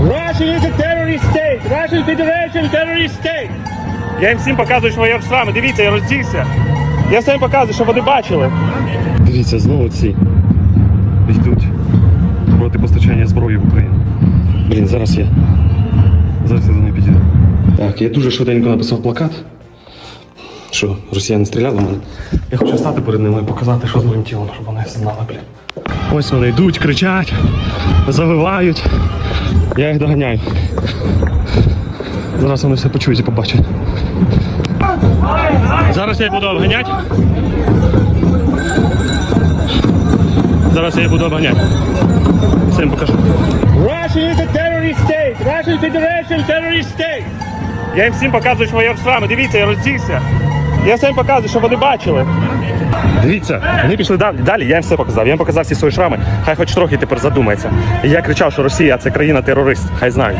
Russia is a terrorist state. Russian Federation terrorist state. Я їм всім показую, що я шрами. Дивіться, я роздівся. Я всім показую, щоб вони бачили. Дивіться, знову ці йдуть проти постачання зброї в Україну. Блін, зараз я. Зараз я до неї підійду. Так, я дуже швиденько написав плакат. Що росіяни стріляли в мене. Я хочу стати перед ними і показати, що з моїм тілом, щоб вони знали, блін. Ось вони йдуть, кричать, завивають. Я їх доганяю. Зараз вони все почують і побачать. Зараз я їх буду обганяти. Зараз я їх буду обганяти. Їм покажу. Russia is a terrorist state. Russian Federation terrorist state. Я їм всім показую, що я в шрами. Дивіться, я роздівся. Я всім показую, щоб вони бачили. Дивіться, вони пішли далі. Далі я їм все показав. Я їм показав всі свої шрами. Хай хоч трохи тепер задумається. І я кричав, що Росія це країна-терорист. Хай знають.